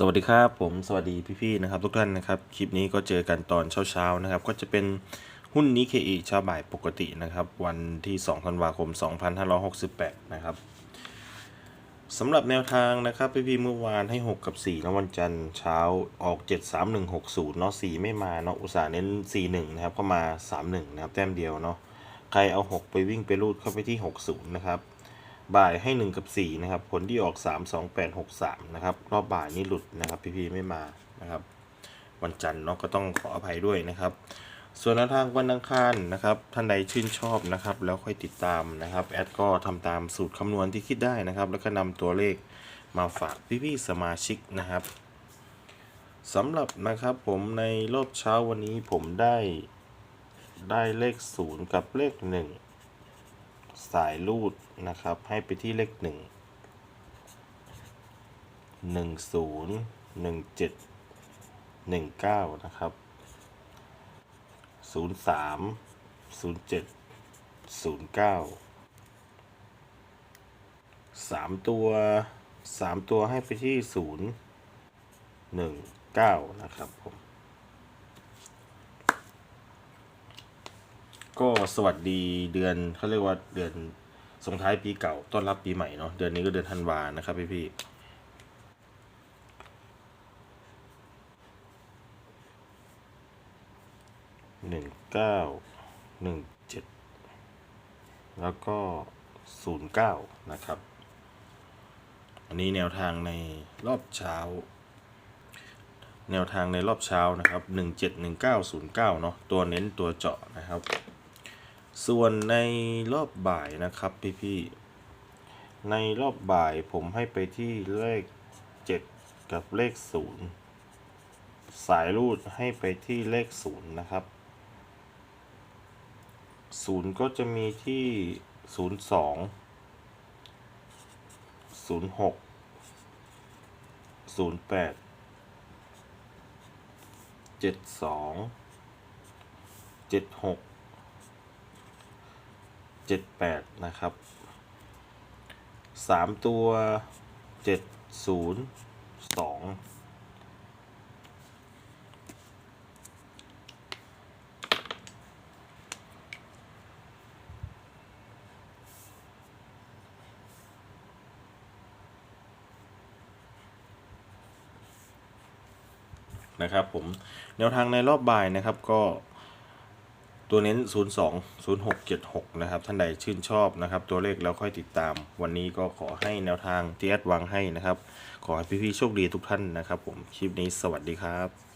สวัสดีครับผมสวัสดีพี่ๆนะครับทุกท่านนะครับคลิปนี้ก็เจอกันตอนเช้าๆนะครับก็จะเป็นหุ้นนิเคอีเช้าบ่ายปกตินะครับวันที่2ธันวาคม 2568 นะครับสำหรับแนวทางนะครับพี่ๆเมื่อวานให้ 6 กับ4แล้ววันจันทร์เช้าออก 7 3 1 6 0 เนาะ4ไม่มาเนาะอุตส่าห์เน้น 4 1 นะครับก็มา 3 1 นะครับแต้มเดียวเนาะใครเอา 6 ไปวิ่งไปรูดเข้าไปที่ 60 นะครับ บ่ายให้ 1 กับ 4 นะครับ ผลที่ออก 3 2 8 6 3 นะครับ รอบบ่ายนี่หลุดนะครับพี่ๆไม่มานะครับ วันจันทร์เนาะก็ต้องขออภัยด้วยนะครับ ส่วนทางวันอังคารนะครับ ท่านใดชื่นชอบนะครับ แล้วค่อยติดตามนะครับ แอดก็ทำตามสูตรคำนวณที่คิดได้นะครับ แล้วก็นำตัวเลขมาฝากพี่ๆสมาชิกนะครับสำหรับนะครับผมในรอบเช้าวันนี้ผมได้ได้เลข 0 กับเลข 1 สายรูดนะครับ ให้ไปที่เลขหนึ่งหนึ่งศูนย์หนึ่งเจ็ดหนึ่งเก้านะครับศูนย์สามศูนย์เจ็ดศูนย์เก้าสามตัวสามตัวให้ไปที่ศูนย์หนึ่งเก้านะครับผม ก็สวัสดีเดือนเขาเรียกว่าเดือนส่งท้ายปีเก่าต้อนรับปีใหม่เนาะเดือนนี้ก็เดือนธันวานะครับพี่พี่หนึ่งเก้าหนึ่งเจ็ดแล้วก็ศูนย์เก้านะครับ อันนี้แนวทางในรอบเช้า แนวทางในรอบเช้านะครับหนึ่งเจ็ดหนึ่งเก้าศูนย์เก้าเนาะตัวเน้นตัวเจาะนะครับ ส่วนในรอบบ่ายนะครับพี่ๆในรอบบ่ายผมให้ไปที่เลข 7 กับเลข 0 สายรูดให้ไปที่เลข 0 นะครับ 0 ก็จะมีที่ 02 06 08 72 76 เจ็ดแปดนะครับสามตัวเจ็ดศูนย์สองนะครับผมแนวทางในรอบบ่ายนะครับก็ ตัวเน้น 02 0676 นะครับ ท่านใดชื่นชอบนะครับ ตัวเลขแล้วค่อยติดตาม วันนี้ก็ขอให้แนวทางที่แอดวางให้นะครับ ขอให้พี่ๆโชคดีทุกท่านนะครับผม คลิปนี้สวัสดีครับ